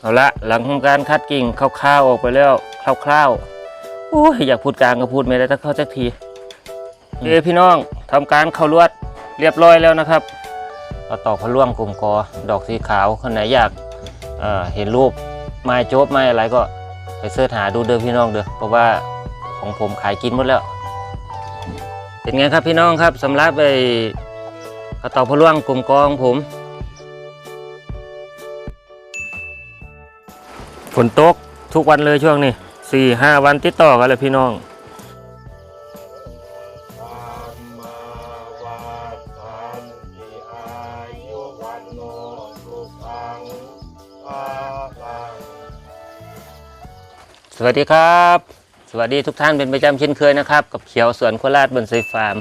เอาละหลังของการคัดกิ่งคร่าวๆออกไปแล้วคร่าวๆโอ้ยอยากพูดกลางก็พูดไม่ได้ถ้าเข้าสักทีเอพี่น้องทำการเข้าลวดเรียบร้อยแล้วนะครับเอาตอกพะล่วงกลมกอดอกสีขาวคนไหนอยากเอ่อเห็นรูปไม้โจ๊บไม้อะไรก็ไปเสิร์ชหาดูเด้อพี่น้องเด้อเพราะว่าของผมขายกินหมดแล้ว เป็นไงครับพี่น้องครับสำหรับไปกระตอกพะล่วงกลมกอของผม นตกทุกวันเลยช่วงนี้สี่ห้าวันติดต่อกันเลยพี่น้องสวัสดีครับ สวัสดีทุกท่านเป็นประจำเช่นเคยนะครับ กับเขียวสวนโคราชบนไซฟาร์ม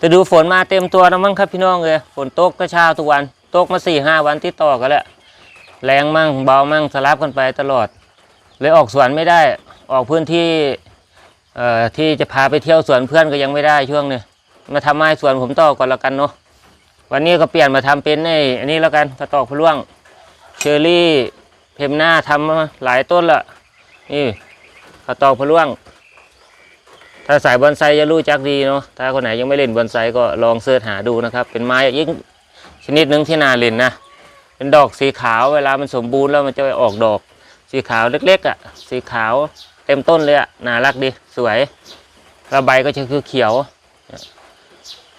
จะดูฝนมาเต็มตัวแล้วมั้งครับพี่น้องเลยฝนตกก็เช้าทุกวัน ตกมาสี่ห้าวันติดต่อกันแล้ว แรงมั่งเบามั่งสลับกันไปตลอด เลยออกสวนไม่ได้ออกพื้นที่ที่จะพาไปเที่ยวสวนเพื่อนก็ยังไม่ได้ช่วงนี้มาทำไม้สวนผมต่อก่อนแล้วกันเนาะวันนี้ก็เปลี่ยนมาทำเป็นไอ้อันนี้แล้วกันกระตอกพล่วงเชอรี่เพมหน้าทำมาหลายต้นละนี่กระตอกพล่วง ถ้าสายบอนไซจะรู้จักดีเนาะถ้าคนไหนยังไม่เล่นบอนไซก็ลองเสิร์ชหาดูนะครับ เป็นไม้ยิ่งชนิดหนึ่งที่น่าเล่นนะ เป็นดอกสีขาวเวลามันสมบูรณ์แล้วมันจะออกดอก สีขาวเล็กๆอะ สีขาวเต็มต้นเลยอะน่ารักดีสวยแล้วใบก็จะคือเขียว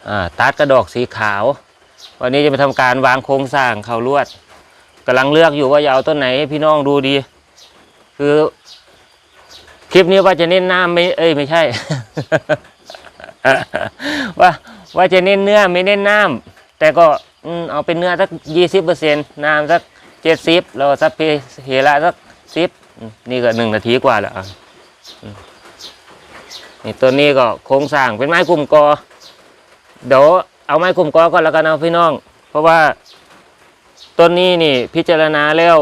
อ่าตัดกระดอกสีขาว วันนี้จะไปทำการวางโครงสร้างเขาลวดกำลังเลือกอยู่ว่าจะเอาต้นไหนให้พี่น้องดูดี คือ คลิปนี้ว่าจะเน้นน้ำไม่เอ้ยไม่ใช่ ว่าว่าจะเน้นเนื้อไม่เน้นน้ำแต่ก็ อืมเอาเป็นเนื้อสักยี่สิบเปอร์เซ็นต์น้ำสักเจ็ดสิบแล้วสักเพเฮระสักสิบนี่ก็หนึ่งนาทีกว่าแล้วอะนี่ตัวนี้ก็โครงสร้างเป็นไม้กลุ่มกอเดี๋ยวเอาไม้กลุ่มกอก่อนแล้วกันเอาพี่น้อง เพราะว่าต้นนี้นี่พิจารณาแล้ว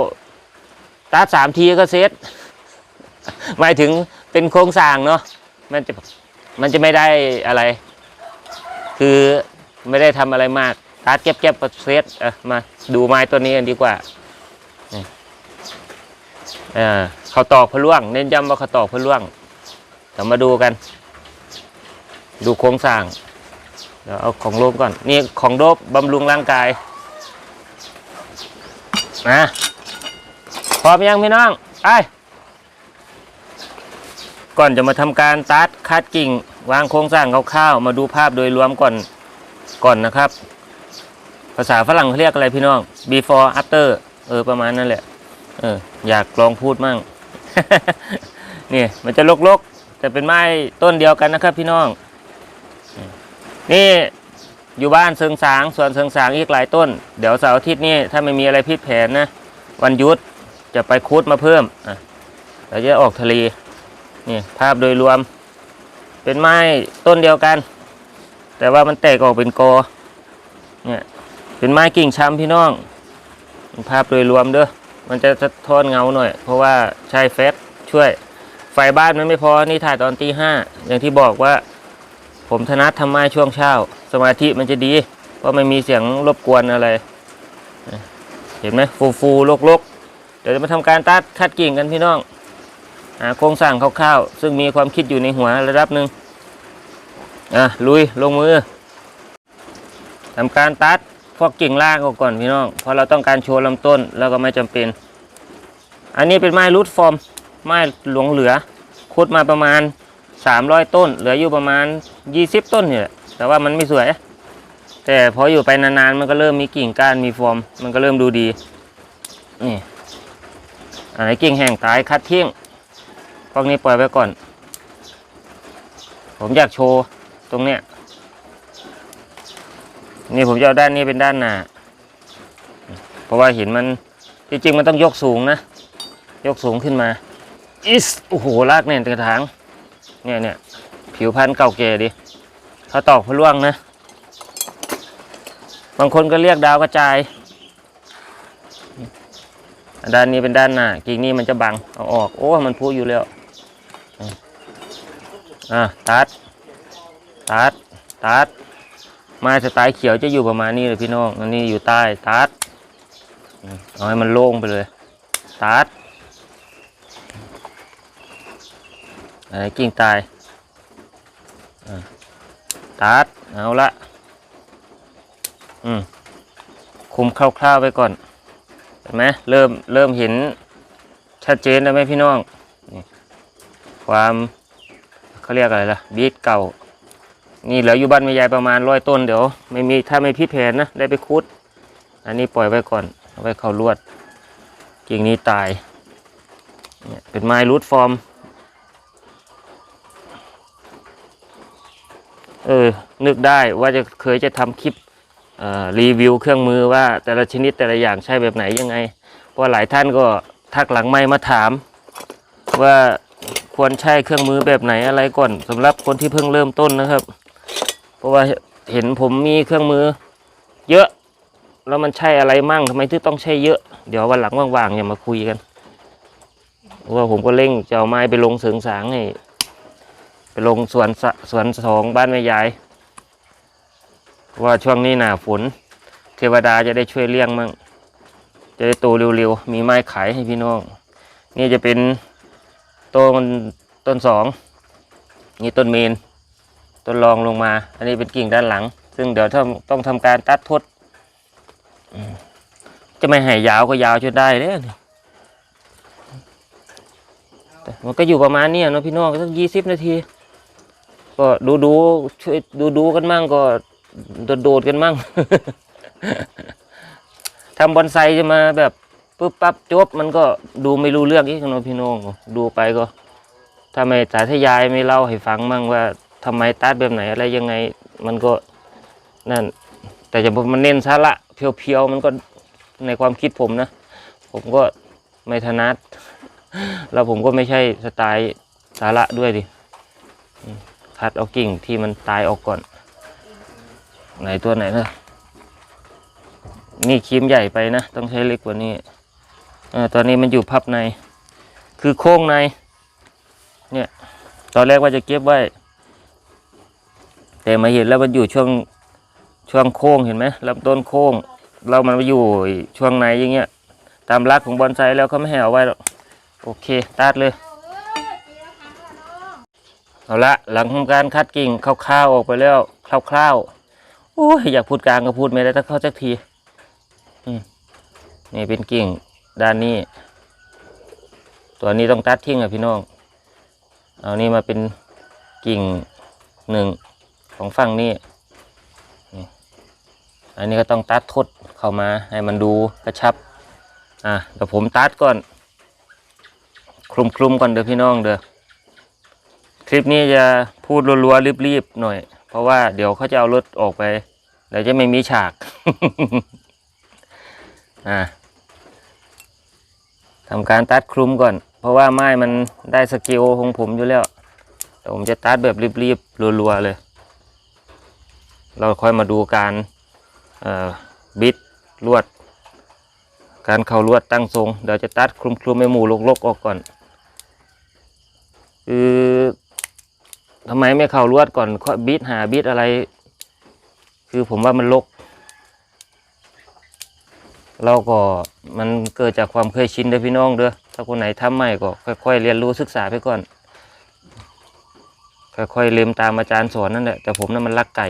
ตัดสามทีก็เสร็จหมายถึงเป็นโครงสร้างเนาะมันจะมันจะไม่ได้อะไร คือไม่ได้ทำอะไรมาก ตัดเก็บเก็บเซตเออมาดูไม้ต้นนี้กันดีกว่านี่อ่าเขาตอกพล่วง เน้นย้ำว่าเขาตอกพล่วงเดี๋ยวมาดูกัน ดูโครงสร้างเดี๋ยวเอาของโลบก่อน นี่ของโลบบำรุงร่างกายนะพร้อมยังพี่น้องไปก่อนจะมาทำการตัดคัดกิ่ง วางโครงสร้างคร่าวๆมาดูภาพโดยรวมก่อนก่อนนะครับ ภาษาฝรั่งเขาเรียกอะไรพี่น้อง before after เออประมาณนั้นแหละ เออ อยากลองพูดมั่งนี่มันจะลกๆแต่เป็นไม้ต้นเดียวกันนะครับ พี่น้อง นี่อยู่บ้านเซิงสางสวนเซิงสางอีกหลายต้น เดี๋ยวเสาร์อาทิตย์นี้ถ้าไม่มีอะไรผิดแผนนะ วันยุดจะไปคุดมาเพิ่มอะเดี๋ยวจะออกทะเลนี่ภาพโดยรวม เป็นไม้ต้นเดียวกัน แต่ว่ามันแตกออกเป็นกอเนี่ย เป็นไม้กิ่งช้ำพี่น้อง ภาพโดยรวมเด้อมันจะสะท้อนเงาหน่อย เพราะว่าใช้แฟตช่วย ไฟบ้านมันไม่พอนี่ถ่ายตอนตีห้าอย่างที่บอกว่า ผมถนัดทำไม้ช่วงเช้า สมาธิมันจะดี เพราะไม่มีเสียงรบกวนอะไร เห็นไหมฟูฟูโลกโลกๆเดี๋ยวจะมาทำการตัดคัดกิ่งกันพี่น้องโครงสร้างคร่าวๆ ซึ่งมีความคิดอยู่ในหัวระดับหนึ่งอะลุยลงมือทำการตัด พวกกิ่งล่างออกก่อนพี่น้องเพราะเราต้องการโชว์ลำต้นแล้วก็ไม่จำเป็น อันนี้เป็นไม้รูทฟอร์มไม้หลวงเหลือขุดมาประมาณ 300 ต้น เหลืออยู่ประมาณ 20 ต้นเนี่ยแหละแต่ว่ามันไม่สวย แต่พออยู่ไปนานๆมันก็เริ่มมีกิ่งก้านมีฟอร์ม มันก็เริ่มดูดีนี่อันไหนกิ่งแห้งตายคัดทิ้งพวกนี้ปล่อยไว้ก่อน ผมอยากโชว์ตรงเนี้ย นี่ผมจะเอาด้านนี้เป็นด้านหน้า เพราะว่าหินมันจริงๆมันต้องยกสูงนะ ยกสูงขึ้นมาอิสโอ้โหลากแน่นกระถางเนี่ยเนี่ยผิวพันธุ์เก่าแก่ดิเขาตอกพะล่วงนะ บางคนก็เรียกดาวกระจาย ด้านนี้เป็นด้านหน้ากิ่งนี้มันจะบังเอาออก โอ้ มันพุอยู่แล้วอะตัดตัดตัด ไม้สไตล์เขียวจะอยู่ประมาณนี้เลยพี่น้อง อันนี้อยู่ใต้ตัดอืมเอาให้มันโล่งไปเลยตัดอะไรกิ่งตายอะตัดเอาละอืมคุมคร่าวๆไปก่อนเห็นไหมเริ่มเริ่มเห็นชัดเจนแล้วไหมพี่น้อง ความเขาเรียกอะไรล่ะบีทเก่า นี่เหลืออยู่บ้านแม่ยายประมาณร้อยต้นเดี๋ยวไม่มีถ้าไม่พิดแผนนะได้ไปคุด อันนี้ปล่อยไว้ก่อนเอาไว้เข้าลวดกิ่งนี้ตายเนี่ยเป็นไม้รูทฟอร์มเออนึกได้ว่าจะเคยจะทำคลิปรีวิวเครื่องมือว่าแต่ละชนิดแต่ละอย่างใช้แบบไหนยังไง เพราะหลายท่านก็ทักหลังไม้มาถาม ว่าควรใช้เครื่องมือแบบไหนอะไรก่อนสำหรับคนที่เพิ่งเริ่มต้นนะครับ ราะว่าเห็นผมมีเครื่องมือ เยอะ แล้วมันใช่อะไรมั่งทำไมถึงต้องใช้เยอะ เดี๋ยววันหลังว่างๆอย่ามาคุยกันเพราะว่าผมก็เร่งจะเอาไม้ไปลงเสริงสางให้ไปลงสวนสสวนสองบ้านแม่ยาย ว่าช่วงนี้หนาฝน เทวดาจะได้ช่วยเลี้ยงมั่ง จะได้โตเร็วๆ มีไม้ขายให้พี่น้อง นี่จะเป็นต้นต้นสอง นี่ต้นเมน ต้นรองลงมา อันนี้เป็นกิ่งด้านหลัง ซึ่งเดี๋ยวถ้าต้องทำการตัดทด จะไม่ให้ยาวก็ยาวจนได้เลยมันก็อยู่ประมาณนี้เนาะพี่น้องสักยี่สิบนาที ก็ดูดูช่วยดูดูกันมั่งก็โดดโดดกันมั่งทำบอนไซจะมาแบบปุ๊บปั๊บจบมันก็ดูไม่รู้เรื่องอีกเนาะพี่น้องดูไปก็ถ้าไม่สาธยายไม่เล่าให้ฟังมั่งว่า ทำไมตัดแบบไหนอะไรยังไง มันก็นั่น แต่จะมันเน้นสาระเพียวๆมันก็ในความคิดผมนะ ผมก็ไม่ถนัดแล้วผมก็ไม่ใช่สไตล์สาระด้วยดิคัดเอากิ่งที่มันตายออกก่อน ไหนตัวไหนนะนี่ครีมใหญ่ไปนะ ต้องใช้เล็กกว่านี้เออตอนนี้มันอยู่พับใน คือโค้งใน เนี่ย ตอนแรกว่าจะเก็บไว้ แต่มาเห็นแล้วมันอยู่ช่วงช่วงโค้งเห็นไหมลำต้นโค้ง เรามันมาอยู่ช่วงในอย่างเงี้ย ตามรักของบอนไซแล้วเขาไม่ให้เอาไว้หรอกโอเคตัดเลย เอาละหลังทำการคัดกิ่งคร่าวๆออกไปแล้วคร่าวๆโอ้ยอยากพูดกลางก็พูดไม่ได้ถ้าเข้าจักทีนี่เป็นกิ่งด้านนี้ ตัวนี้ต้องตัดทิ้งอะพี่น้อง เอานี่มาเป็นกิ่งหนึ่ง ของฝั่งนี้นี่อันนี้ก็ต้องตัดทดเข้ามาให้มันดูกระชับ อะเดี๋ยวผมตัดก่อน คลุมคลุมก่อนเด้อพี่น้องเด้อคลิปนี้จะพูดรัวๆรีบๆหน่อย เพราะว่าเดี๋ยวเขาจะเอารถออกไปเดี๋ยวจะไม่มีฉาก อ่าทำการตัดคลุมก่อน เพราะว่าไม้มันได้สกิลของผมอยู่แล้วแต่ผมจะตัดแบบรีบๆรัวๆเลย เราค่อยมาดูการบิดลวด การเข้าลวดตั้งทรงเดี๋ยวจะตัดคลุมๆให้หมูลกๆออกก่อนคือทำไมไม่เข้าลวดก่อนค่อยบีทหาบีทอะไร คือผมว่ามันลก เราก็มันเกิดจากความเคยชินเด้อพี่น้องเด้อถ้าคนไหนทำใหม่ก็ค่อยๆเรียนรู้ศึกษาไปก่อน ค่อยๆเรียนตามอาจารย์สอนนั่นแหละแต่ผมนั้นมันลักไก่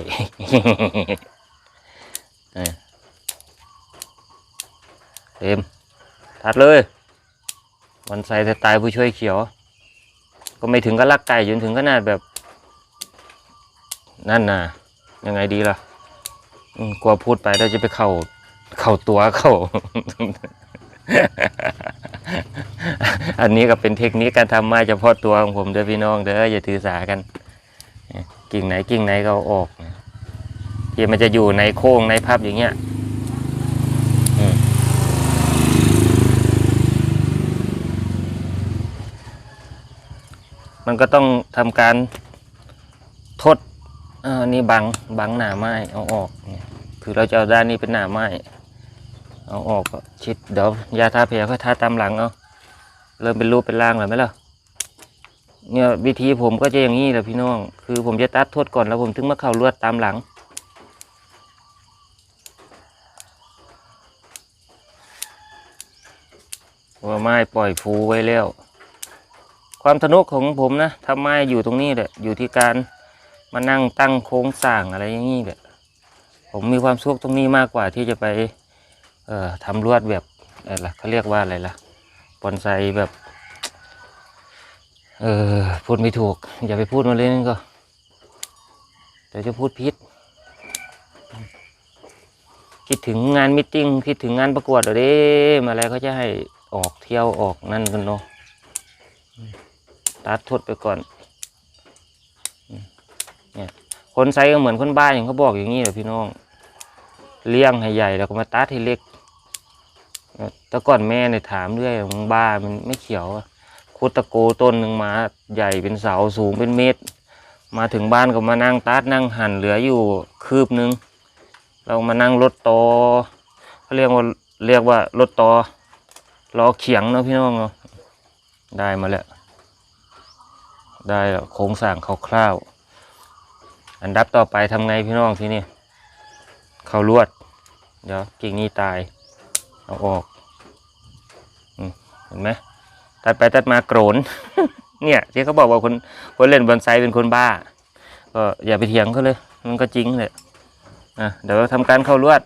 เต็มทัดเลยวันใส่สไตล์ผู้ช่วยเขียว ก็ไม่ถึงกับลักไก่จนถึงขนาดแบบ นั่นน่ะ ยังไงดีล่ะกลัวพูดไปเราจะไปเข่าเข่าตัวเข่า อันนี้ก็เป็นเทคนิคการทำไม้เฉพาะตัวของผมเด้อพี่น้องเด้ออย่าถือสากัน กิ่งไหนกิ่งไหนก็เอาออกที่มันจะอยู่ในโค้งในพับอย่างเงี้ยมันก็ต้องทำการทดอ่อนี่บังบังหนาไม้เอาออก คือเราจะเอาด้านนี้เป็นหนาไม้ เอาออกก็ชิดเดี๋ยวยาทาแผลค่อยทาตามหลังเอาเริ่มเป็นรูปเป็นร่างแล้วไหมล่ะเนี่ยวิธีผมก็จะอย่างนี้แหละพี่น้อง คือผมจะตัดทดก่อนแล้วผมถึงมาเข้าลวดตามหลัง ว่าไม้ปล่อยฟูไว้แล้ว ความสนุกของผมนะทำไม้อยู่ตรงนี้แหละ อยู่ที่การมานั่งตั้งโครงสร้างอะไรอย่างนี้แหละ ผมมีความสุขตรงนี้มากกว่าที่จะไป เอ่อทำลวดแบบอะไรล่ะเขาเรียกว่าอะไรล่ะบอนไซแบบเออพูดไม่ถูก อย่าไปพูดมาเลยนั่นก็เดี๋ยวจะพูดพิษคิดถึงงานมิทติ้งคิดถึงงานประกวดเดี๋ยวนี้มาแล้วเขาจะให้ออกเที่ยวออกนั่นกันเนาะตัดทดไปก่อนเนี่ยคนไซก็เหมือนคนบ้าอย่างเขาบอกอย่างนี้แหละพี่น้อง เลี้ยงให้ใหญ่แล้วก็มาตัดให้เล็ก แต่ก่อนแม่เนี่ยถามเรื่อยมึงบ้ามันไม่เขียวอะคุดตะโกต้นหนึ่งมาใหญ่เป็นเสาสูงเป็นเมตร มาถึงบ้านก็มานั่งตัดนั่งหั่นเหลืออยู่คืบหนึง เรามานั่งรถตอเขาเรียกว่าเรียกว่ารถตอรอเขียงเนาะพี่น้องเนาะได้มาแล้ว ได้แล้วโครงสร้างคร่าวๆอันดับต่อไปทำไงพี่น้องทีนี้เขาลวด เดี๋ยวกิ่งนี้ตาย เอาออกเห็นไหมตัดไปตัดมาโกรน เนี่ยที่เขาบอกว่าคนคนเล่นบอนไซเป็นคนบ้า ก็อย่าไปเถียงเขาเลย มันก็จริงเลยอะเดี๋ยวทำการเข้าลวด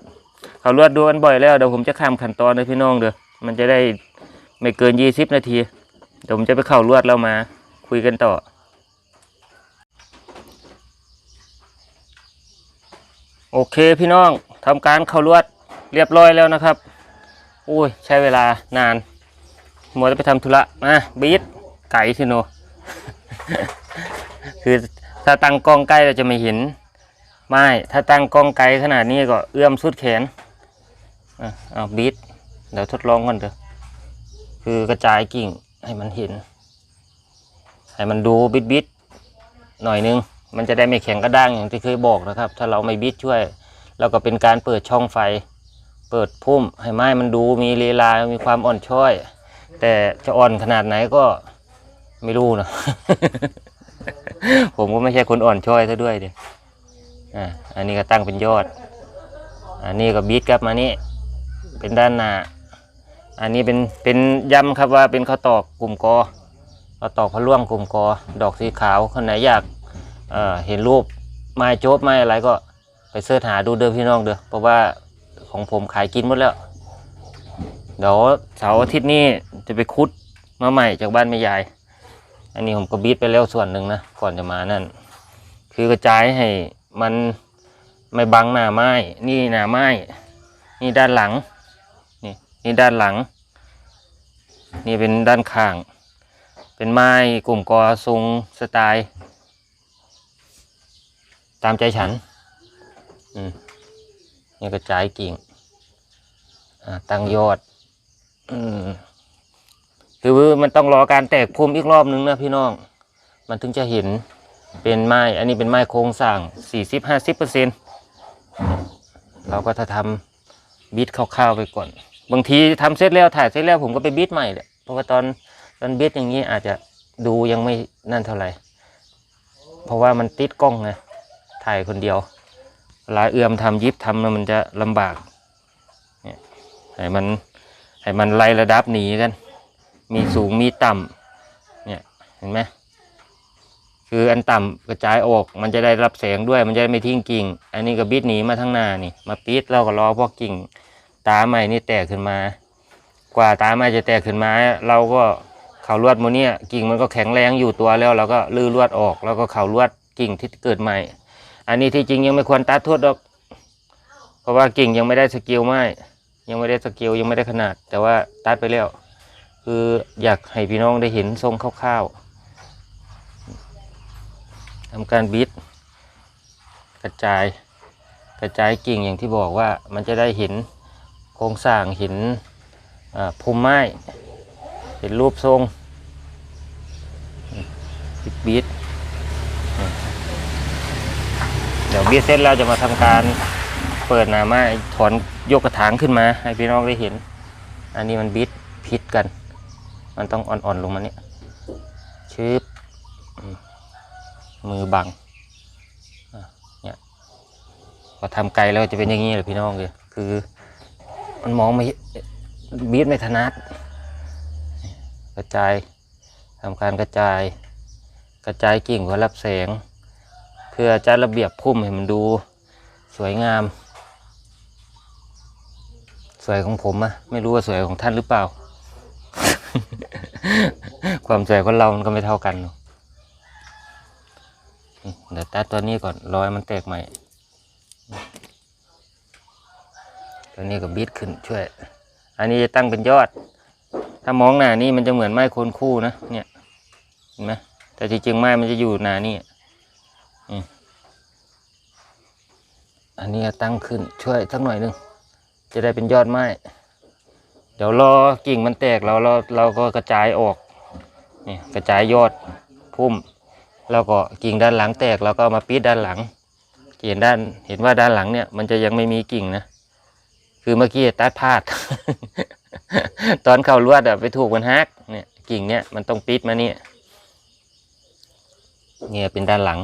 เข้าลวดดูกันบ่อยแล้วเดี๋ยวผมจะข้ามขั้นตอนเลยพี่น้องเด้อมันจะได้ไม่เกินยี่สิบนาทีเดี๋ยวผมจะไปเข้าลวดแล้วมา คุยกันต่อโอเคพี่น้องทำการเข้าลวดเรียบร้อยแล้วนะครับ อุ้ย ใช้เวลานานมัวจะไปทำธุระมาบีทไก่ทีโนคือถ้าตั้งกล้องใกล้เราจะไม่เห็น ไม้ถ้าตั้งกล้องไกลขนาดนี้ก็เอื้อมสุดแขนอะเอาบีทเดี๋ยวทดลองก่อนเถอะคือกระจายกิ่งให้มันเห็น ให้มันดูบิดบิดหน่อยนึง มันจะได้ไม่แข็งกระด้างอย่างที่เคยบอกนะครับ ถ้าเราไม่บิดช่วย เราก็เป็นการเปิดช่องไฟ เปิดพุ่มให้ไม้มันดูมีลีลา มีความอ่อนช้อย แต่จะอ่อนขนาดไหนก็ไม่รู้นะ ผมก็ไม่ใช่คนอ่อนช้อยซะด้วยเดียอ่าอันนี้ก็ตั้งเป็นยอด อันนี้ก็บีดกลับมานี่เป็นด้านหน้า อันนี้เป็นเป็นย้ำครับว่าเป็นข้าวตอกกลุ่มกอข้าวตอกพะล่วงกลุ่มกอ ดอกสีขาวคนไหนอยากเอ่อเห็นรูปไม้โจ๊บไม้อะไรก็ไปเสิร์ชหาดูเด้อพี่น้องเด้อเพราะว่า ของผมขายกินหมดแล้ว เดี๋ยวเสาร์อาทิตย์นี้จะไปคุดมาใหม่จากบ้านแม่ยาย อันนี้ผมก็บีทไปแล้วส่วนหนึ่งนะก่อนจะมานั่น คือกระจายให้มันไม่บังหน้าไม้ นี่หน้าไม้ นี่ด้านหลัง นี่นี่ด้านหลัง นี่เป็นด้านข้าง เป็นไม้กลุ่มกอทรงสไตล์ ตามใจฉัน อืม นี่กระจายกิ่งตั้งยอดอคือมันต้องรอการแตกพุ่มอีกรอบนึงนะพี่น้อง มันถึงจะเห็นเป็นไม้ อันนี้เป็นไม้โครงสร้างสี่สิบห้าสิบเปอร์เซ็นเราก็จะทำบิดคร่าวๆไปก่อน บางทีทำเสร็จแล้วถ่ายเสร็จแล้วผมก็ไปบิดใหม่แหละเพราะว่าตอนตอนบิดอย่างนี้อาจจะดูยังไม่นั่นเท่าไหร่ เพราะว่ามันติดกล้องไงถ่ายคนเดียว ลาเอื้อมทำยิบทำแล้วมันจะลำบากเนี่ยให้มันให้มันไล่ระดับหนีกัน มีสูงมีต่ำเนี่ยเห็นไหมคืออันต่ำกระจายออก มันจะได้รับแสงด้วยมันจะได้ไม่ทิ้งกิ่ง อันนี้ก็บิดหนีมาทั้งหน้านี่ มาปิดเราก็รอพวกกิ่ง ตาใหม่นี่แตกขึ้นมา กว่าตาใหม่จะแตกขึ้นมา เราก็เข่าลวดโมเนี่ยกิ่งมันก็แข็งแรงอยู่ตัวแล้วเราก็ลื้อลวดออก แล้วก็เข่าลวดกิ่งที่เกิดใหม่ อันนี้ที่จริงยังไม่ควรตัดทวดหรอก เพราะว่ากิ่งยังไม่ได้สกิลไม้ยังไม่ได้สกิลยังไม่ได้ขนาด แต่ว่าตัดไปแล้ว คืออยากให้พี่น้องได้เห็นทรงคร่าวๆทำการบิด กระจายกระจายกิ่งอย่างที่บอกว่ามันจะได้เห็นโครงสร้างเห็นอ่าภูมิไม้เห็นรูปทรงบิดบิด เดี๋ยวเบียเสร็จแล้วจะมาทำการเปิดหนาไม้ถอนยกกระถางขึ้นมา ให้พี่น้องได้เห็น อันนี้มันบิดพิษกัน มันต้องอ่อนๆลงมาเนี่ยชืบมือบังเนี่ยพอทำไกลแล้วจะเป็นอย่างนี้เลยพี่น้องเลยคือ มันมองไม่บีดไม่ถนัดกระจายทำการกระจาย กระจายกิ่งเพื่อรับแสง พื่อจัดระเบียบพุ่มให้มันดูสวยงาม สวยของผมอะไม่รู้ว่าสวยของท่านหรือเปล่า ความสวยของเรามันก็ไม่เท่ากันเดี๋ยวตัดตัวนี้ก่อนรอยมันแตกใหม่ ตัวนี้ก็บิดขึ้นช่วย อันนี้จะตั้งเป็นยอด ถ้ามองหน้านี่มันจะเหมือนไม้โคนคู่นะเนี่ยเห็นไหมแต่จริงๆไม้มันจะอยู่หน้านี่อืม อันนี้ตั้งขึ้นช่วยสักหน่อยหนึง จะได้เป็นยอดไม้เดี๋ยวรอกิ่งมันแตกเราเราเราก็กระจายออกนี่กระจายยอดพุ่ม แล้วก็กิ่งด้านหลังแตกเราก็มาปิดด้านหลังเห็นด้านเห็นว่าด้านหลังเนี่ย มันจะยังไม่มีกิ่งนะคือเมื่อกี้ตัดพลาด ตอนเข้าลวดอะไปถูกมันฮักเนี่ยกิ่งเนี่ยมันต้องปิดมาเนี่ยเนี่ยเป็นด้านหลัง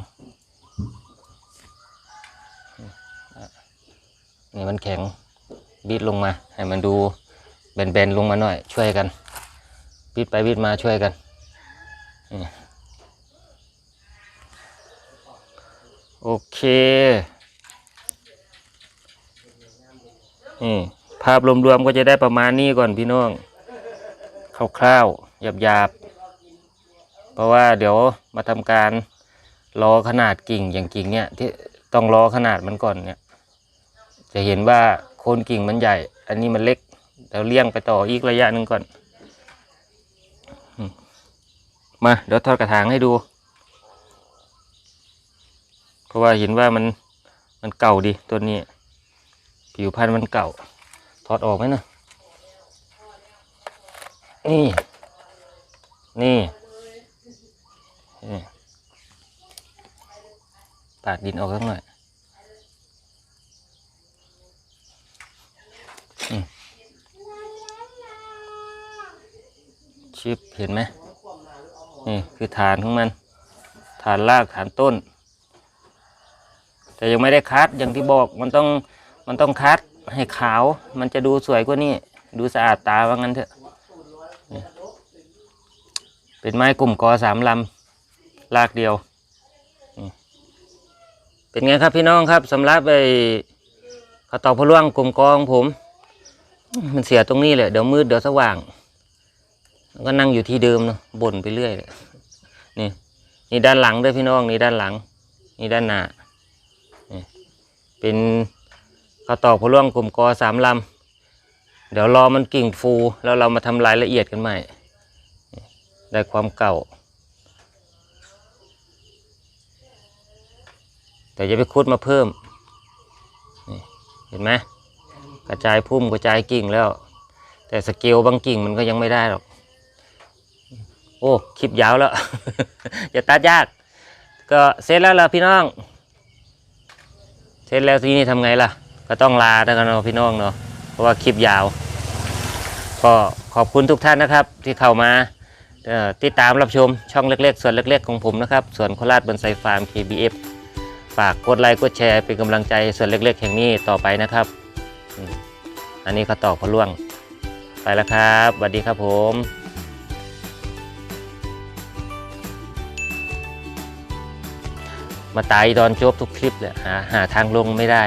นี่มันแข็งบิดลงมา ให้มันดูแบนๆลงมาหน่อย ช่วยกันบิดไปบิดมาช่วยกันนี่โอเคนี่ภาพรวมๆก็จะได้ประมาณนี้ก่อนพี่น้องคร่าวๆหยาบๆ เพราะว่าเดี๋ยวมาทำการรอขนาดกิ่งอย่างกิ่งเนี่ยที่ต้องรอขนาดมันก่อนเนี่ย จะเห็นว่าโคนกิ่งมันใหญ่ อันนี้มันเล็กเดี๋ยวเลี้ยงไปต่ออีกระยะหนึ่งก่อน มาเดี๋ยวทอดกระถางให้ดู เพราะว่าเห็นว่ามันมันเก่าดีตัวนี้ ผิวพันธุ์มันเก่าถอดออกไหมนะนี่นี่ นี่ปาดดินออกสักหน่อย ชิปเห็นไหมนี่คือฐานของมัน ฐานรากฐานต้น แต่ยังไม่ได้คัดอย่างที่บอกมันต้องมันต้องคัดให้ขาว มันจะดูสวยกว่านี้ ดูสะอาดตาว่างั้นเถอะเป็นไม้กลุ่มกอสามลำรากเดียว เป็นไงครับพี่น้องครับสำหรับไอ้ข้าวตอกพะล่วงกลุ่มกอของผม มันเสียตรงนี้แหละเดี๋ยวมืดเดี๋ยวสว่าง ก็นั่งอยู่ที่เดิมเนาะบ่นไปเรื่อยเลยนี่นี่ด้านหลังด้วยพี่น้องนี่ด้านหลัง นี่ด้านหน้าเป็นข้าวตอกพล่วงกลุ่มกอสามลำเดี๋ยวรอมันกิ่งฟูแล้วเรามาทำรายละเอียดกันใหม่ ได้ความเก่า แต่จะไปคุดมาเพิ่มเห็นไหมกระจายพุ่มกระจายกิ่งแล้ว แต่สเกลบางกิ่งมันก็ยังไม่ได้หรอก อ้คลิปยาวแล้วอย่าตัดยาก ก็เสร็จแล้วล่ะพี่น้อง เสร็จแล้วทีนี้ทำไงล่ะ ก็ต้องลาแล้วกันเนาะพี่น้องเนาะเพราะว่าคลิปยาว ก็ขอบคุณทุกท่านนะครับ ที่เข้ามาติดตามรับชมช่องเล็กๆ ส่วนเล็กๆของผมนะครับ ส่วนโคราชบนไซฟาร์ม KBF ฝากกดไลค์กดแชร์เป็นกำลังใจส่วนเล็กๆ แห่งนี้ต่อไปนะครับ อันนี้เขาตอกพะล่วง ไปแล้วครับสวัสดีครับผม มาตายตอนจบทุกคลิปเลยหาหาทางลงไม่ได้